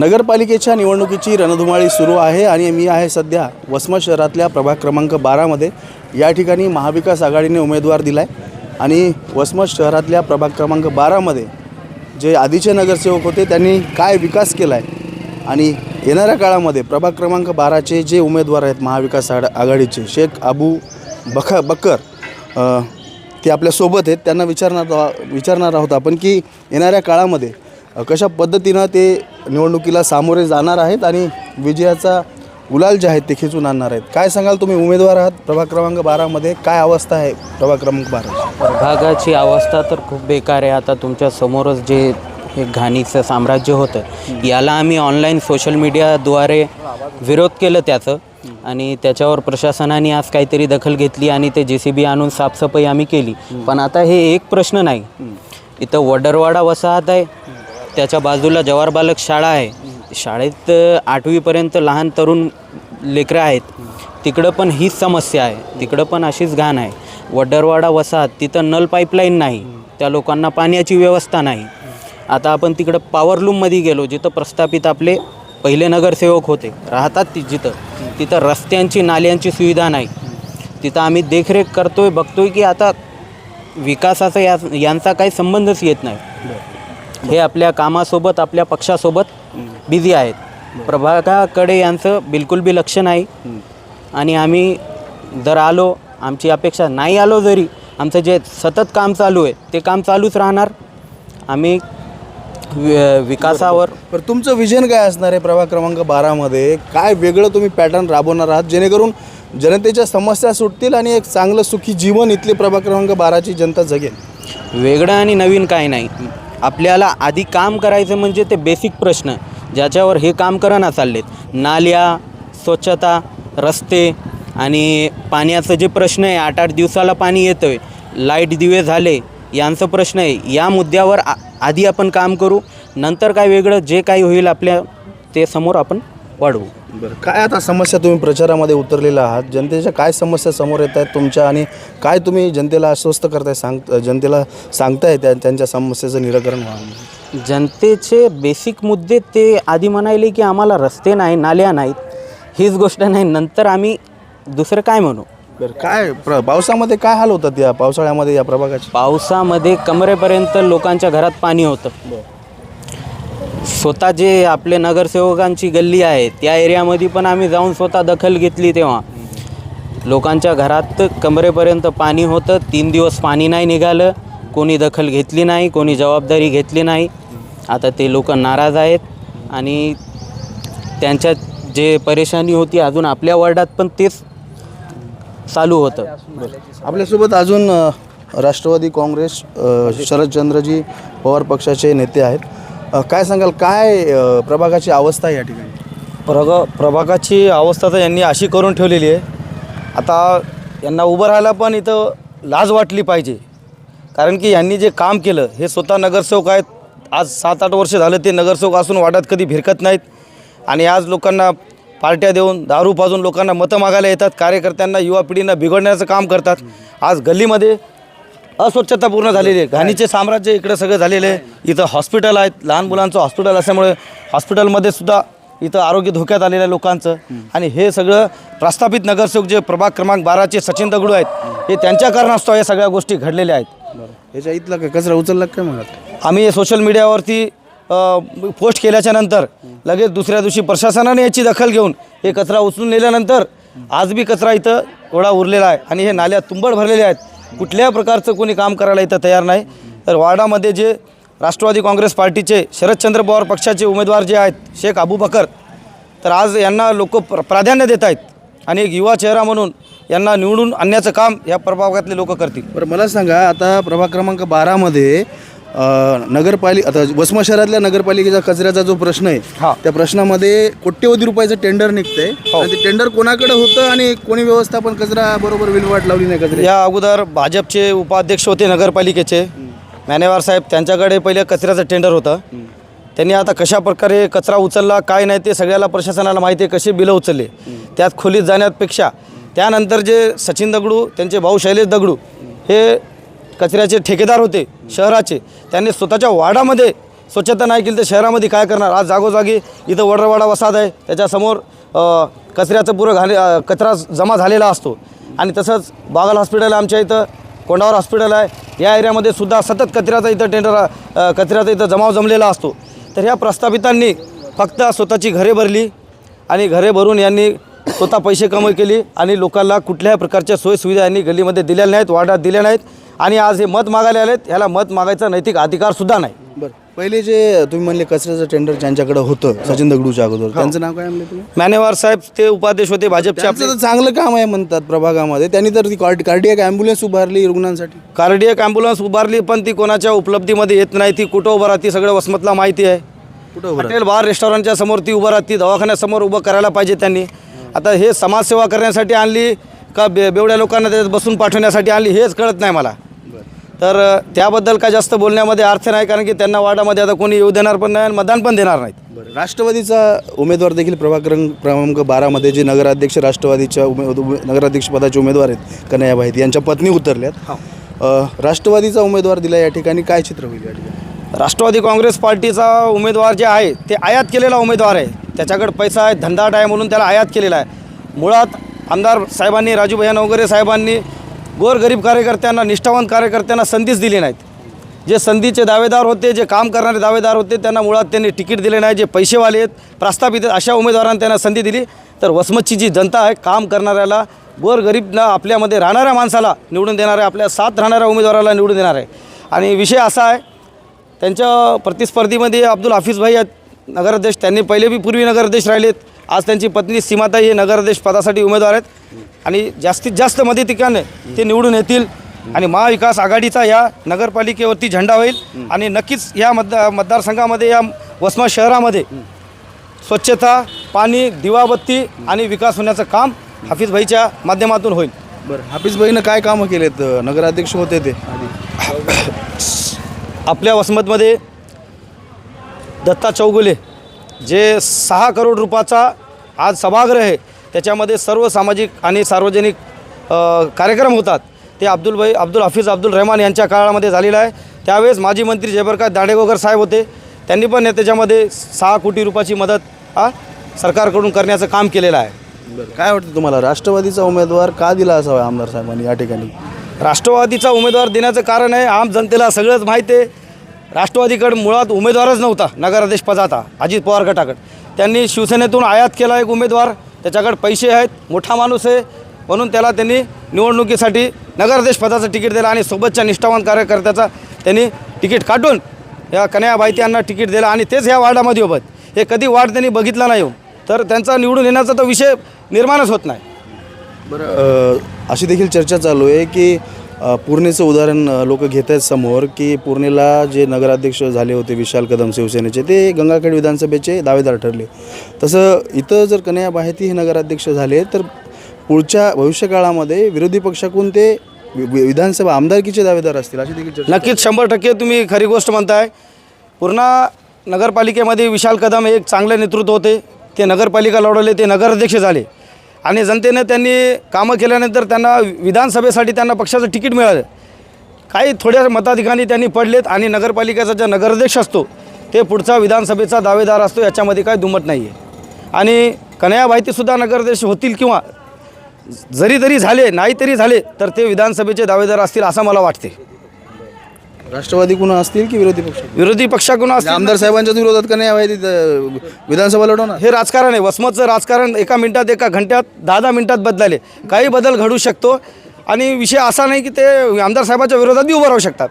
नगरपालिकेच्या निवडणुकीची रणधुमाळी सुरू आहे आणि मी आहे सध्या वसमत शहरातल्या प्रभाग क्रमांक बारामध्ये या ठिकाणी महाविकास आघाडीने उमेदवार दिला आहे आणि वसमत शहरातल्या प्रभाग क्रमांक बारामध्ये जे आधीचे नगरसेवक होते त्यांनी काय विकास केला आहे आणि येणाऱ्या काळामध्ये प्रभाग क्रमांक बाराचे जे उमेदवार आहेत महाविकास आघा आघाडीचे शेख अबू बख बकर ते आपल्यासोबत आहेत. त्यांना विचारणार विचारणार आहोत आपण की येणाऱ्या काळामध्ये कशा पद्धतीनं ते निवडणुकीला सामोरे जाणार आहेत आणि विजयाचा गुलाल जे आहेत ते खिचून आणणार आहेत? काय सांगाल तुम्ही? उमेदवार आहात प्रभाग क्रमांक बारामध्ये काय अवस्था आहे प्रभाग क्रमांक बारा प्रभागाची अवस्था तर खूप बेकार आहे. आता तुमच्या समोरच जे हे घाणीचं साम्राज्य होतं याला आम्ही ऑनलाईन सोशल मीडियाद्वारे विरोध केलं त्याचं. आणि त्याच्यावर प्रशासनाने आज काहीतरी दखल घेतली आणि ते जे सी बी आणून साफसफाई आम्ही केली. पण आता हे एक प्रश्न नाही. इथं वडरवाडा वसाहत आहे. त्याच्या बाजूला जवाहर बालक शाळा आहे. शाळेत आठवीपर्यंत लहान तरुण लेकरं आहेत. तिकडं पण हीच समस्या आहे. तिकडं पण अशीच घाण आहे. वडरवाडा वसाहत तिथं नल पाईपलाईन नाही. त्या लोकांना पाण्याची व्यवस्था नाही. आता आपण तिकडं पॉवरलूममध्ये गेलो जिथं प्रस्थापित आपले पहिले नगरसेवक होते. राहतात ती जिथं. तिथं रस्त्यांची नाल्यांची सुविधा नाही. तिथं आम्ही देखरेख करतोय बघतोय की आता विकासाचा या यांचा काही संबंधच येत नाही. हे आपल्या कामासोबत आपल्या पक्षासोबत बिझी आहेत. प्रभागाकडे यांचं बिलकुल बी लक्ष नाही. आणि आम्ही जर आलो आमची अपेक्षा नाही आलो जरी आमचं जे सतत काम चालू आहे ते काम चालूच राहणार. आम्ही वि- विकासावर तर तुमचं विजन काय असणार आहे प्रभाग क्रमांक बारामध्ये काय वेगळं तुम्ही पॅटर्न राबवणार आहात? जेणेकरून जनतेच्या समस्या सुटतील आणि एक चांगलं सुखी जीवन इथले प्रभाग क्रमांक बाराची जनता जगेल? वेगळं आणि नवीन काय नाही. आपल्याला आधी काम करायचं म्हणजे ते बेसिक प्रश्न ज्याच्यावर हे काम करणं चाललेत. नाल्या स्वच्छता रस्ते आणि पाण्याचं जे प्रश्न आहे आठ आठ दिवसाला पाणी येतं आहे लाइट दिवे झाले यांचं प्रश्न आहे. या मुद्द्यावर आ आधी आपण काम करू नंतर काय वेगळं जे काही होईल आपल्या ते समोर आपण वाढवू. बरं. काय आता समस्या तुम्ही प्रचारामध्ये उतरलेला आहात? जनतेच्या काय समस्या समोर येत आहेत तुमच्या आणि काय तुम्ही जनतेला आश्वस्त करताय सांग जनतेला सांगताय त्या त्यांच्या समस्येचं निराकरण व्हावं जनतेचे बेसिक मुद्दे ते आधी म्हणायले की आम्हाला रस्ते नाही नाल्या नाहीत. हीच गोष्ट नाही. नंतर आम्ही दुसरं काय म्हणू? बरं काय प्र पावसामध्ये काय हाल होतात या पावसाळ्यामध्ये या प्रभागाचे? पावसामध्ये कमरेपर्यंत लोकांच्या घरात पाणी होतं. स्वतः जे आपले नगरसेवकांची गल्ली आहे त्या एरियामध्ये पण आम्ही जाऊन स्वतः दखल घेतली तेव्हा. लोकांच्या घरात कमरेपर्यंत पाणी होतं तीन दिवस पाणी नाही निघालं कोणी दखल घेतली नाही कोणी जबाबदारी घेतली नाही. आता ते लोक नाराज आहेत आणि त्यांच्यात जे परेशानी होती अजून आपल्या वॉर्डात पण तेच चालू होतं. आपल्यासोबत अजून अ, राष्ट्रवादी काँग्रेस अ, शरदचंद्रजी पवार पक्षाचे नेते आहेत. अ, काय सांगाल काय अ, प्रभागाची अवस्था आहे या ठिकाणी? प्रग प्रभागाची अवस्था तर यांनी अशी करून ठेवलेली आहे. आता यांना उभं राहायला पण इथं लाज वाटली पाहिजे. कारण की यांनी जे काम केलं हे स्वतः नगरसेवक आहेत. आज सात आठ वर्ष झालं ते नगरसेवक असून वाड्यात कधी भिरकत नाहीत. आणि आज लोकांना पार्ट्या देऊन दारू पाजून लोकांना मतं मागायला येतात. कार्यकर्त्यांना युवा पिढींना बिघडण्याचं काम करतात. आज गल्लीमध्ये अस्वच्छता पूर्ण झालेली आहे. घाणीचे साम्राज्य इकडे सगळं झालेलं आहे. इथं हॉस्पिटल आहेत. लहान मुलांचं हॉस्पिटल असल्यामुळे हॉस्पिटलमध्ये सुद्धा इथं आरोग्य धोक्यात आलेलं आहे लोकांचं आणि हे सगळं प्रस्थापित नगरसेवक जे प्रभाग क्रमांक बाराचे सचिन दगडू आहेत हे त्यांच्या कारणास्तव या सगळ्या गोष्टी घडलेल्या आहेत. याच्या इथला काय कचरा उचलला काय मग आता? आम्ही सोशल मीडियावरती पोस्ट केल्याच्यानंतर लगेच दुसऱ्या दिवशी प्रशासनाने याची दखल घेऊन हे कचरा उचलून नेल्यानंतर आज बी कचरा इथं एवढा उरलेला आहे. आणि हे नाल्या तुंबड भरलेल्या आहेत. कुठल्या प्रकारचं कोणी काम करायला इथं तयार नाही. तर वार्डामध्ये जे राष्ट्रवादी काँग्रेस पार्टीचे शरदचंद्र पवार पक्षाचे उमेदवार जे आहेत शेख अबू बकर तर आज यांना लोक प्र प्राधान्य देत आहेत आणि एक युवा चेहरा म्हणून यांना निवडून आणण्याचं काम या प्रभागातले लोक करतील. बरं मला सांगा आता प्रभाग क्रमांक बारामध्ये नगरपालिका आता वसमत शहरातल्या नगरपालिकेचा कचऱ्याचा जो प्रश्न आहे हा. त्या प्रश्नामध्ये कोट्यवधी रुपयाचं टेंडर निघतंय. आणि ते टेंडर कोणाकडे होतं आणि कोणी व्यवस्थापन कचरा बरोबर विल्हेवाट लावली नाही कचरा या अगोदर भाजपचे उपाध्यक्ष होते नगरपालिकेचे. मॅनेवार साहेब त्यांच्याकडे पहिले कचऱ्याचं टेंडर होतं. त्यांनी आता कशा प्रकारे कचरा उचलला काय नाही ते सगळ्याला प्रशासनाला माहिती आहे कसे बिलं उचलले. त्यात खोलीत जाण्यापेक्षा त्यानंतर जे सचिन दगडू त्यांचे भाऊ शैलेश दगडू हे कचऱ्याचे ठेकेदार होते शहराचे. त्यांनी स्वतःच्या वार्डामध्ये स्वच्छता नाही केली तर शहरामध्ये काय करणार? आज जागोजागी इथं वडरवाडा वसाहत आहे. त्याच्यासमोर कचऱ्याचं पुरं घाले कचरा जमा झालेला असतो. आणि तसंच बागल हॉस्पिटल आहे आमच्या इथं कोंडावर हॉस्पिटल आहे. या एरियामध्ये सुद्धा सतत कचऱ्याचा इथं टेंडर कचऱ्याचा इथं जमाव जमलेला असतो. तर ह्या प्रस्थापितांनी फक्त स्वतःची घरे भरली आणि घरे भरून यांनी स्वतः पैसे कमाई केली आणि लोकांना कुठल्याही प्रकारच्या सोयीसुविधा यांनी गल्लीमध्ये दिलेल्या नाहीत वाड्यात दिल्या नाहीत. आणि आज हे मत मागायला आलेत ह्याला मत मागायचा नैतिक अधिकारसुद्धा नाही. बरं. पहिले जे तुम्ही म्हणले कचऱ्याचं टेंडर ज्यांच्याकडे होतं सचिन दगडूच्या अगोदर त्यांचं नाव काय म्हणलं तुम्ही? मॅनेवार साहेब ते उपाध्यक्ष होते भाजपचे आपले. त्यांचं तर चांगलं काम आहे म्हणतात प्रभागामध्ये. त्यांनी तर ती कार्ड कार्डियक ॲम्ब्युलन्स उभारली रुग्णांसाठी. कार्डियक ॲम्ब्युलन्स उभारली पण ती कोणाच्या उपलब्धीमध्ये येत नाही ती कुठं उभं राहते सगळं वसमतला माहिती आहे. कुठं उभं हॉटेल बार रेस्टॉरंटच्या समोर ती उभं राहते दवाखान्यासमोर उभं करायला पाहिजे त्यांनी. आता हे समाजसेवा करण्यासाठी आणली का बे बेवड्या लोकांना त्याच्यात बसून पाठवण्यासाठी आणली हेच कळत नाही मला. तर त्याबद्दल काय जास्त बोलण्यामध्ये अर्थ नाही कारण की त्यांना वार्डामध्ये आता कोणी येऊ देणार पण नाही आणि मतदान पण देणार नाहीत. बरं राष्ट्रवादीचा उमेदवार देखील प्रभाग क्रमांक बारामध्ये जे नगराध्यक्ष राष्ट्रवादीच्या उमे उमे- नगराध्यक्षपदाचे उमेदवार आहेत कन्हैया भाईत यांच्या पत्नी उतरल्यात. अ, राष्ट्रवादीचा उमेदवार दिला या ठिकाणी काय चित्र होईल या ठिकाणी? राष्ट्रवादी काँग्रेस पार्टीचा उमेदवार जे आहे ते आयात केलेला उमेदवार आहे. त्याच्याकडे पैसा आहे धंदाट आहे म्हणून त्याला आयात केलेला आहे. मुळात आमदार साहेबांनी राजू भैया नवगरे साहेबांनी गोरगरीब कार्यकर्त्यांना निष्ठावंत कार्यकर्त्यांना संधीच दिली नाहीत. जे संधीचे दावेदार होते जे काम करणारे दावेदार होते त्यांना मुळात त्यांनी तिकीट दिले नाही जे पैसेवाले आहेत प्रस्थापित आहेत अशा उमेदवारांना त्यांना संधी दिली. तर वसमतची जी जनता आहे काम करणाऱ्याला गोरगरीबना आपल्यामध्ये राहणाऱ्या माणसाला निवडून देणार आहे आपल्या साथ राहणाऱ्या उमेदवाराला निवडून देणार. आहे आणि विषय असा आहे त्यांच्या प्रतिस्पर्धीमध्ये अब्दुल हाफिज भाई आहेत नगराध्यक्ष त्यांनी पहिले बी पूर्वी नगराध्यक्ष राहिलेत. आज त्यांची पत्नी सीमाताई हे नगराध्यक्ष पदासाठी उमेदवार आहेत. आणि जास्तीत जास्त मदतीकाने ते निवडून येतील. आणि महाविकास आघाडीचा या नगरपालिकेवरती झेंडा होईल. आणि नक्कीच या मतदा मतदारसंघामध्ये या वसमत शहरामध्ये स्वच्छता पाणी दिवाबत्ती आणि विकास होण्याचं काम हाफिज भाईच्या माध्यमातून होईल. बरं हाफिज भाईनं काय कामं केलेत? नगराध्यक्ष होते ते. आपल्या वसमतमध्ये दत्ता चौगुले जे सहा करोड रुपयाचा आज सभागृह आहे त्याच्यामध्ये सर्व सामाजिक आणि सार्वजनिक कार्यक्रम होतात. ते अब्दुल भाई अब्दुल हाफिज अब्दुल रहमान यांच्या काळामध्ये झालेलं आहे. त्यावेळेस माजी मंत्री जयप्रकाश दांडेगोगर साहेब होते. त्यांनी पण त्याच्यामध्ये सहा कोटी रुपयाची मदत आ, सरकारकडून करण्याचं काम केलेलं आहे. काय वाटतं तुम्हाला? राष्ट्रवादीचा उमेदवार का दिला असावा आमदार साहेबांनी या ठिकाणी? राष्ट्रवादीचा उमेदवार देण्याचं कारण आहे आम जनतेला सगळंच माहीत आहे. राष्ट्रवादीकडे मुळात उमेदवारच नव्हता नगराध्यक्ष पदाचा अजित पवार गटाकडे. त्यांनी शिवसेनेतून आयात केला एक उमेदवार त्याच्याकडे पैसे आहेत मोठा माणूस आहे म्हणून त्याला त्यांनी निवडणुकीसाठी नगराध्यक्ष पदाचं तिकीट दिलं आणि सोबतच्या निष्ठावान कार्यकर्त्याचा त्यांनी तिकीट काढून या कन्या बाईती यांना तिकीट दिलं आणि तेच ह्या वार्डामध्ये उभत हे कधी वार्ड त्यांनी बघितला नाही हो. तर त्यांचा निवडून येण्याचा तो विषय निर्माणच होत नाही. बरं अशी देखील चर्चा चालू आहे की पूर्णेचं उदाहरण लोक घेत आहेत समोर की पूर्णेला जे नगराध्यक्ष झाले होते विशाल कदम शिवसेनेचे ते गंगाखेड विधानसभेचे दावेदार ठरले. तसं इथं जर कन्हैया बाहेती हे नगराध्यक्ष झाले तर पुढच्या भविष्यकाळामध्ये विरोधी पक्षाकडून ते विधानसभा आमदारकीचे दावेदार असतील अशी देखील नक्कीच शंभर टक्के तुम्ही खरी गोष्ट म्हणताय. पूर्णा नगरपालिकेमध्ये विशाल कदम एक चांगले नेतृत्व होते. ते नगरपालिका लढवले ते नगराध्यक्ष झाले. आणि जनतेनं त्यांनी कामं केल्यानंतर त्यांना विधानसभेसाठी त्यांना पक्षाचं तिकीट मिळालं. काही थोड्या मताधिकारी त्यांनी पडलेत आणि नगरपालिकेचा जो नगराध्यक्ष असतो ते पुढचा विधानसभेचा दावेदार असतो याच्यामध्ये काय दुमत नाही आहे आणि कन्हैया माहितीसुद्धा नगराध्यक्ष होतील किंवा जरी तरी झाले नाही तरी झाले तर ते विधानसभेचे दावेदार असतील असं मला वाटते राष्ट्रवादी कुणा असतील की विरोधी पक्ष? विरोधी पक्षाकडून असतील आमदार साहेबांच्याच विरोधात कन्हैया बाहेती विधानसभा लढवणार. हे राजकारण आहे. वसमतचं राजकारण एका मिनिटात एका घंट्यात दहा दहा मिनिटात बदलाले. काही बदल घडू शकतो. आणि विषय असा नाही की ते आमदार साहेबाच्या विरोधात बी उभं राहू शकतात.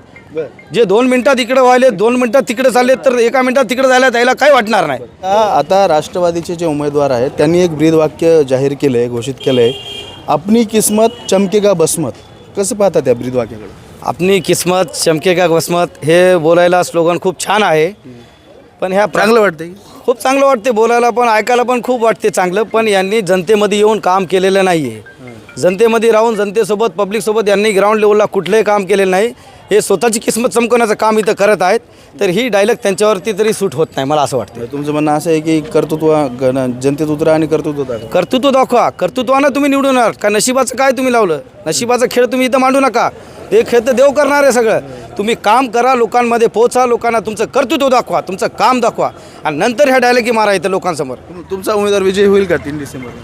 जे दोन मिनिटात इकडे व्हायले दोन मिनिटात तिकडे चालले तर एका मिनिटात तिकडे जायला त्याला काही वाटणार नाही? आता राष्ट्रवादीचे जे उमेदवार आहेत त्यांनी एक ब्रीद वाक्य जाहीर केलं आहे घोषित केलं आहे अपनी किस्मत चमकेगा बसमत. कसं पाहता त्या ब्रीद वाक्याकडे आपली किस्मत चमकेगा वसमत हे बोलायला स्लोगन खूप छान आहे. पण ह्या चांगलं वाटतंय. खूप चांगलं वाटते बोलायला पण ऐकायला पण खूप वाटते चांगलं पण यांनी जनतेमध्ये येऊन काम केलेलं नाही आहे जनतेमध्ये राहून जनतेसोबत पब्लिकसोबत यांनी ग्राउंड लेवलला कुठलंही काम केलेलं नाही. हे स्वतःची किस्मत चमकवण्याचं काम इथं करत आहेत. तर ही डायलॉग त्यांच्यावरती तरी सूट होत नाही मला असं वाटतं तुमचं म्हणणं असं आहे की कर्तृत्व गण- जनतेत उतरा आणि कर्तृत्व दाखवा. कर्तृत्व दाखवा. कर्तृत्वानं तुम्ही निवडून येणार का नशिबाचं काय तुम्ही लावलं? नशिबाचा खेळ तुम्ही इथं मांडू नका. ते खेळ तर देव करणार आहे सगळं. तुम्ही काम करा लोकांमध्ये पोचा लोकांना तुमचं कर्तृत्व दाखवा तुमचं काम दाखवा. आणि नंतर ह्या डायलॉगी मारा इथं लोकांसमोर. तुम- तुमचा उमेदवार विजय होईल का तीन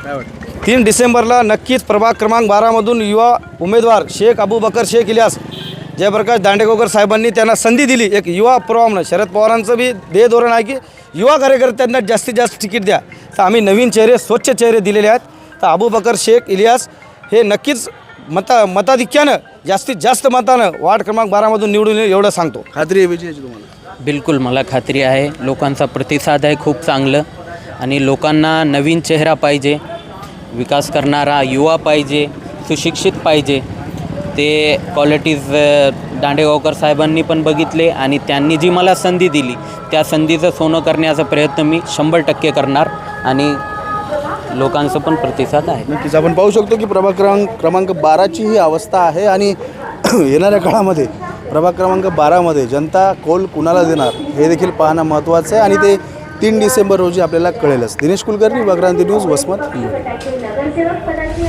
काय वाटतं? तीन डिसेंबरला नक्कीच प्रभाग क्रमांक बारामधून युवा उमेदवार शेख अबू बकर शेख इलियास जयप्रकाश दांडेगावकर साहेबांनी त्यांना संधी दिली. एक युवा प्रवाह म्हणून शरद पवारांचं बी ध्येय धोरण आहे की युवा कार्यकर्त्यांना जास्तीत जास्त तिकीट द्या. तर आम्ही नवीन चेहरे स्वच्छ चेहरे दिलेले आहेत. तर अबू बकर शेख इलियास हे नक्कीच मता मताधिक्यानं जास्तीत जास्त मतानं वार्ड क्रमांक बारामधून निवडून येईल एवढं सांगतो. खात्री आहे विजयाची तुम्हाला? बिलकुल मला खात्री आहे. लोकांचा प्रतिसाद आहे खूप चांगलं. आणि लोकांना नवीन चेहरा पाहिजे विकास करणारा युवा पाहिजे सुशिक्षित पाहिजे. ते क्वालिटीज दांडेगावकर साहेबांनी पण बघितले आणि त्यांनी जी मला संधी दिली त्या संधीचं सोनं करण्याचा प्रयत्न मी शंभर टक्के करणार. आणि लोकांचं पण प्रतिसाद आहे. नक्कीच. आपण पाहू शकतो की प्रभाग क्रमांक क्रमांक बाराची ही अवस्था आहे आणि येणाऱ्या काळामध्ये प्रभाग क्रमांक बारामध्ये जनता कोल कुणाला देणार हे देखील पाहणं महत्त्वाचं आहे आणि ते तीन डिसेंबर रोजी आपल्याला कळेलच. दिनेश कुलकर्णी वक्रांती न्यूज वसमत. नगरसेवक पदाची